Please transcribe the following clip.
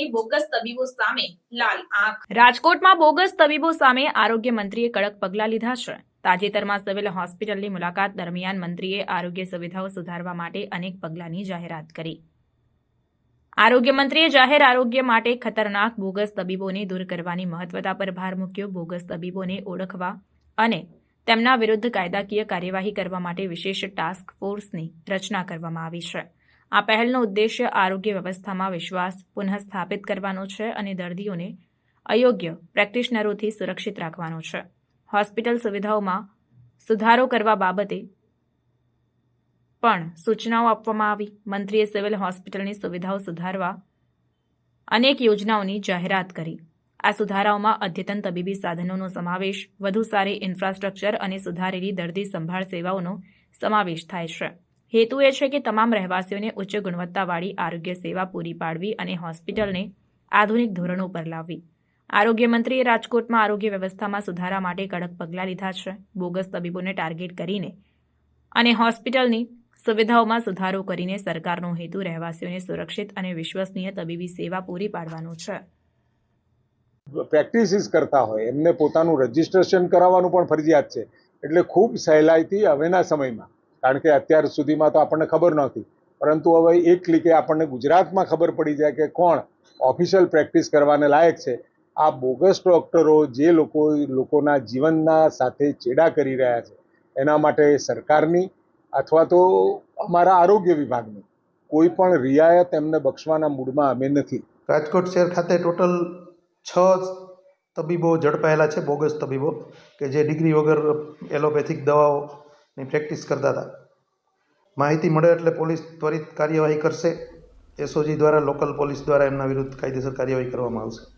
લઈને બોગસ તબીબો સામે લાલ આંખ. રાજકોટમાં બોગસ તબીબો સામે આરોગ્ય મંત્રીએ કડક પગલાં લીધા છે. તાજેતરમાં સિવિલ હોસ્પિટલની મુલાકાત દરમિયાન મંત્રીએ આરોગ્ય સુવિધાઓ સુધારવા માટે અનેક પગલાંની જાહેરાત કરી. આરોગ્ય મંત્રીએ જાહેર આરોગ્ય માટે ખતરનાક બોગસ તબીબોને દૂર કરવાની મહત્વતા પર ભાર મૂક્યો. બોગસ તબીબોને ઓળખવા અને તેમના વિરુદ્ધ કાયદાકીય કાર્યવાહી કરવા માટે વિશેષ ટાસ્ક ફોર્સની રચના કરવામાં આવી છે. આ પહેલનો ઉદ્દેશ્ય આરોગ્ય વ્યવસ્થામાં વિશ્વાસ પુનઃસ્થાપિત કરવાનો છે અને દર્દીઓને અયોગ્ય પ્રેક્ટિશનરોથી સુરક્ષિત રાખવાનો છે. હોસ્પિટલ સુવિધાઓમાં સુધારો કરવા બાબતે પણ સૂચનાઓ આપવામાં આવી. મંત્રીએ સિવિલ હોસ્પિટલની સુવિધાઓ સુધારવા અનેક યોજનાઓની જાહેરાત કરી. આ સુધારાઓમાં અદ્યતન તબીબી સાધનોનો સમાવેશ, વધુ સારી ઇન્ફ્રાસ્ટ્રક્ચર અને સુધારેલી દર્દી સંભાળ સેવાઓનો સમાવેશ થાય છે. હેતુ એ છે કે તમામ રહેવાસીઓને ઉચ્ચ ગુણવત્તાવાળી આરોગ્ય સેવા પૂરી પાડવી અને હોસ્પિટલને આધુનિક ધોરણો પર લાવવી. આરોગ્ય મંત્રીએ રાજકોટમાં આરોગ્ય વ્યવસ્થામાં સુધારા માટે કડક પગલાં લીધા છે. બોગસ તબીબોને ટાર્ગેટ કરીને અને હોસ્પિટલની સુવિધાઓમાં સુધારો કરીને સરકારનો હેતુ રહેવાસીઓને સુરક્ષિત અને વિશ્વસનીય તબીબી સેવા પૂરી પાડવાનો છે. પ્રેક્ટિસિસ કરતા હોય, એમને પોતાનું રજિસ્ટ્રેશન કરાવવાનું પણ ફરજિયાત છે. એટલે ખૂબ સહેલાઈથી હવેના સમયમાં કારણ કે અત્યાર સુધીમાં તો આપણને ખબર નહોતી. પરંતુ હવે એક ક્લિકે આપણને ગુજરાતમાં ખબર પડી જાય કે કોણ ઓફિશિયલ પ્રેક્ટિસ કરવાને લાયક છે. આ બોગસ ડોક્ટરો જે લોકો, લોકોના જીવનના સાથે ચેડા કરી રહ્યા છે, એના માટે સરકારની અથવા તો અમારા આરોગ્ય વિભાગની કોઈ પણ રિયાયત એમને બક્ષવાના મૂડમાં અમે નથી. રાજકોટ શહેર ખાતે ટોટલ છ તબીબો ઝડપાયેલા છે બોગસ તબીબો, કે જે ડિગ્રી વગર એલોપેથિક દવાઓની પ્રેક્ટિસ કરતા હતા. માહિતી મળે એટલે પોલીસ ત્વરિત કાર્યવાહી કરશે. એસઓજી દ્વારા, લોકલ પોલીસ દ્વારા એમના વિરુદ્ધ કાયદેસર કાર્યવાહી કરવામાં આવશે.